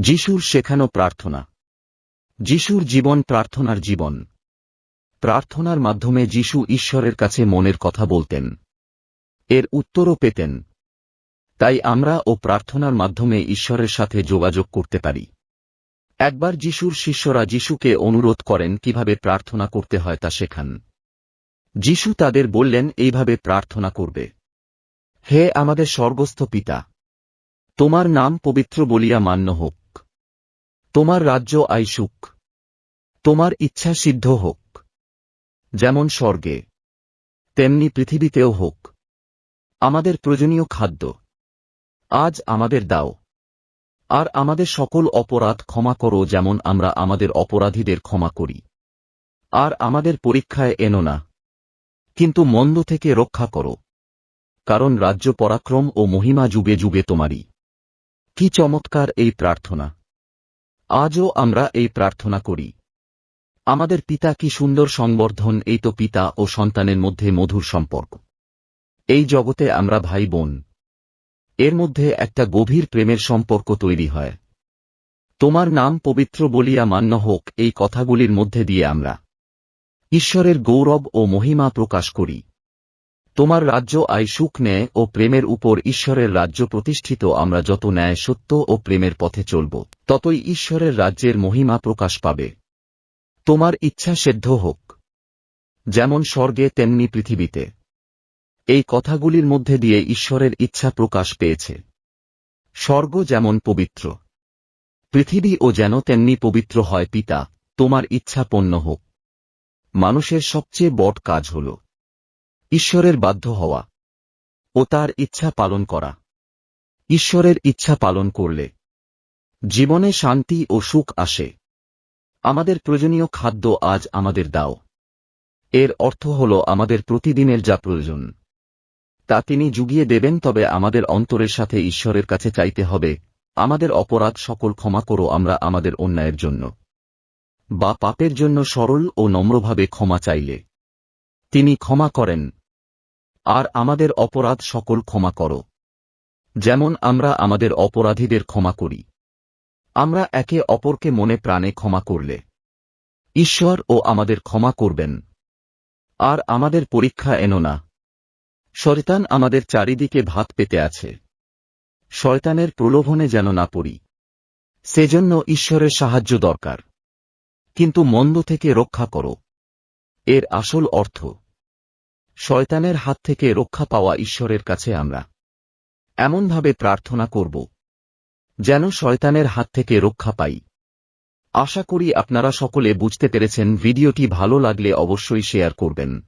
যিশুর শেখানো প্রার্থনা। যিশুর জীবন প্রার্থনার জীবন। প্রার্থনার মাধ্যমে যিশু ঈশ্বরের কাছে মনের কথা বলতেন। এর উত্তরও পেতেন। তাই আমরা ও প্রার্থনার মাধ্যমে ঈশ্বরের সাথে যোগাযোগ করতে পারি। একবার যিশুর শিষ্যরা যিশুকে অনুরোধ করেন কীভাবে প্রার্থনা করতে হয় তা শেখান। যিশু তাদের বললেন, এইভাবে প্রার্থনা করবে। হে আমাদের স্বর্গস্থ পিতা, তোমার নাম পবিত্র বলিয়া মান্য হোক। তোমার রাজ্য আইসুক। তোমার ইচ্ছা সিদ্ধ হোক। যেমন স্বর্গে। তেমনি পৃথিবীতেও হোক। আমাদের প্রয়োজনীয় খাদ্য। আজ আমাদের দাও। আর আমাদের সকল অপরাধ ক্ষমা করো যেমন আমরা আমাদের অপরাধীদের ক্ষমা করি। আর আমাদের পরীক্ষায় এনো না। কিন্তু মন্দ থেকে রক্ষা করো। কারণ রাজ্য পরাক্রম ও মহিমা যুগে যুগে তোমারই। কি চমৎকার এই প্রার্থনা। আজও আমরা এই প্রার্থনা করি। আমাদের পিতা কি সুন্দর সংবর্ধন, এই তো পিতা ও সন্তানের মধ্যে মধুর সম্পর্ক। এই জগতে আমরা ভাই বোন। এর মধ্যে একটা গভীর প্রেমের সম্পর্ক তৈরি হয়। তোমার নাম পবিত্র বলিয়া মান্য হোক, এই কথাগুলির মধ্যে দিয়ে আমরা ঈশ্বরের গৌরব ও মহিমা প্রকাশ করি। তোমার রাজ্য আয় সুখ ন্যায় ও প্রেমের উপর ঈশ্বরের রাজ্য প্রতিষ্ঠিত, আমরা যত ন্যায় সত্য ও প্রেমের পথে চলব, ততই ঈশ্বরের রাজ্যের মহিমা প্রকাশ পাবে। তোমার ইচ্ছা সেদ্ধ হোক, যেমন স্বর্গে তেমনি পৃথিবীতে। এই কথাগুলির মধ্যে দিয়ে ঈশ্বরের ইচ্ছা প্রকাশ পেয়েছে। স্বর্গ যেমন পবিত্র, পৃথিবী ও যেন তেমনি পবিত্র হয়, পিতা, তোমার ইচ্ছা পণ্য হোক। মানুষের সবচেয়ে বড় কাজ হল ঈশ্বরের বাধ্য হওয়া ও তার ইচ্ছা পালন করা। ঈশ্বরের ইচ্ছা পালন করলে জীবনে শান্তি ও সুখ আসে। আমাদের প্রয়োজনীয় খাদ্য আজ আমাদের দাও। এর অর্থ হল আমাদের প্রতিদিনের যা প্রয়োজন। তা তিনি জুগিয়ে দেবেন তবে আমাদের অন্তরের সাথে ঈশ্বরের কাছে চাইতে হবে, আমাদের অপরাধ সকল ক্ষমা করো আমরা আমাদের অন্যায়ের জন্য। বা পাপের জন্য সরল ও নম্রভাবে ক্ষমা চাইলে। তিনি ক্ষমা করেন। আর আমাদের অপরাধ সকল ক্ষমা করো। যেমন আমরা আমাদের অপরাধীদের ক্ষমা করি। আমরা একে অপরকে মনে প্রাণে ক্ষমা করলে। ঈশ্বর ও আমাদের ক্ষমা করবেন। আর আমাদের পরীক্ষা এনো না। শয়তান আমাদের চারিদিকে ভাত পেতে আছে। শয়তানের প্রলোভনে যেন না পড়ি। সেজন্য ঈশ্বরের সাহায্য দরকার। কিন্তু মন্দ থেকে রক্ষা করো। এর আসল অর্থ শয়তানের হাত থেকে রক্ষা পাওয়া ঈশ্বরের কাছে আমরা এমনভাবে প্রার্থনা করব, যেন শয়তানের হাত থেকে রক্ষা পাই। আশা করি আপনারা সকলে বুঝতে পেরেছেন, ভিডিওটি ভালো লাগলে অবশ্যই শেয়ার করবেন।